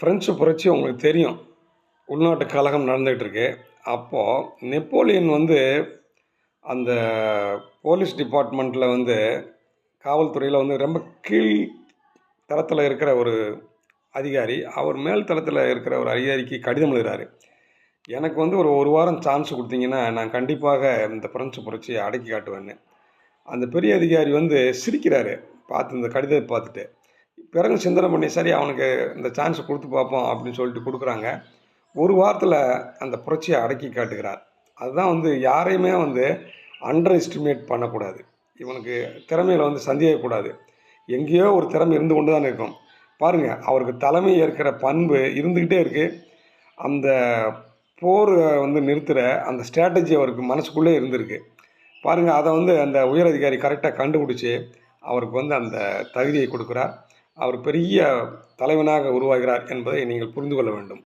French புரட்சி உங்களுக்கு தெரியும். உள்நாட்டு கழகம் நடந்துகிட்ருக்கு அப்போது நெப்போலியன் வந்து அந்த போலீஸ் டிபார்ட்மெண்ட்டில் வந்து காவல்துறையில் வந்து ரொம்ப கீழ் தளத்தில் இருக்கிற ஒரு அதிகாரி அவர் மேல் தளத்தில் இருக்கிற ஒரு அதிகாரிக்கு கடிதம் எழுதுறாரு. எனக்கு வந்து ஒரு ஒரு வாரம் சான்ஸ் கொடுத்தீங்கன்னா நான் கண்டிப்பாக இந்த பிரெஞ்சு புரட்சியை அடக்கி காட்டுவேன்னு. அந்த பெரிய அதிகாரி வந்து சிரிக்கிறாரு. பார்த்து இந்த கடிதத்தை பார்த்துட்டு. பிறகு சிந்தனை பண்ணி சரி அவனுக்கு இந்த சான்ஸ் கொடுத்து பார்ப்போம் அப்படின்னு சொல்லிட்டு கொடுக்குறாங்க. ஒரு வாரத்தில் அந்த புரட்சியை அடக்கி காட்டுகிறார். அதுதான் வந்து யாரையுமே வந்து அண்டர் எஸ்டிமேட் பண்ணக்கூடாது. இவனுக்கு திறமையில் வந்து சந்தேகக்கூடாது எங்கேயோ ஒரு திறமை இருந்து கொண்டு தான் இருக்கும். பாருங்கள் அவருக்கு தலைமை ஏற்கிற பண்பு இருந்துக்கிட்டே இருக்குது அந்த போர் வந்து நிறுத்துகிற அந்த ஸ்ட்ராட்டஜி அவருக்கு மனசுக்குள்ளே இருந்திருக்கு. பாருங்கள் அதை வந்து அந்த உயர் அதிகாரி கரெக்டாக கண்டுபிடிச்சி அவருக்கு வந்து அந்த தகுதியை கொடுக்குறார். அவர் பெரிய தலைவனாக உருவாகிறார் என்பதை நீங்கள் புரிந்து கொள்ள வேண்டும்.